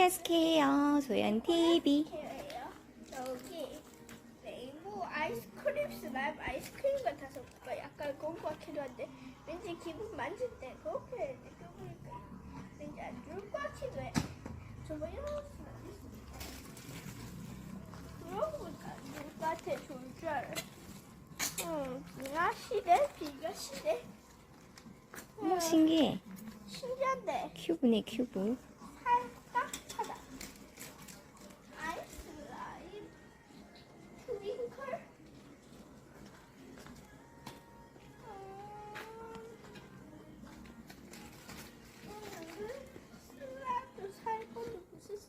시리아스케예요. 소연 TV. 여기 레인보우 아이스크림 슬라임 아이스크림 같아서 약간 같기도 한데 왠지 기분 만질 때 그렇게 느껴보니까 왠지 안 좋을 것 같기도 해. 저거 됐어. 그러고 보니까 안 좋을 것 같아. 좋을 줄 알아. 응, 비가 시대, 비가 시대. 오, 신기해. 신기한데. 큐브네, 큐브.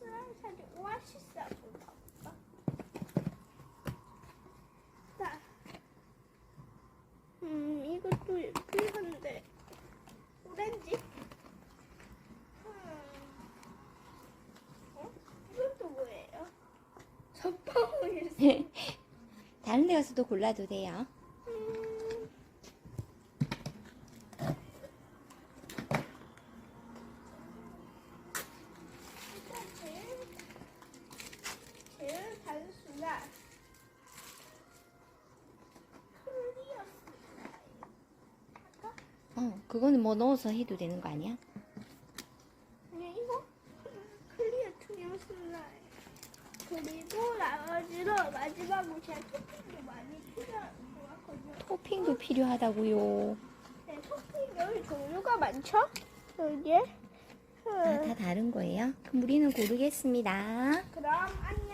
21살이 오아시스 앞으로 가볼까? 자, 음, 이것도 예쁘한데 오렌지? 다른 데 가서도 골라도 돼요. 어 그거는 뭐 넣어서 해도 되는 거 아니야? 그냥 이거 클리어 투명 슬라임 그리고 나머지로 마지막으로 제가 토핑도 많이 필요한 것 같거든요 토핑도 필요하다고요. 네, 토핑 여기 종류가 많죠? 여기에 아, 다 다른 거예요? 그럼 우리는 고르겠습니다. 그럼 안녕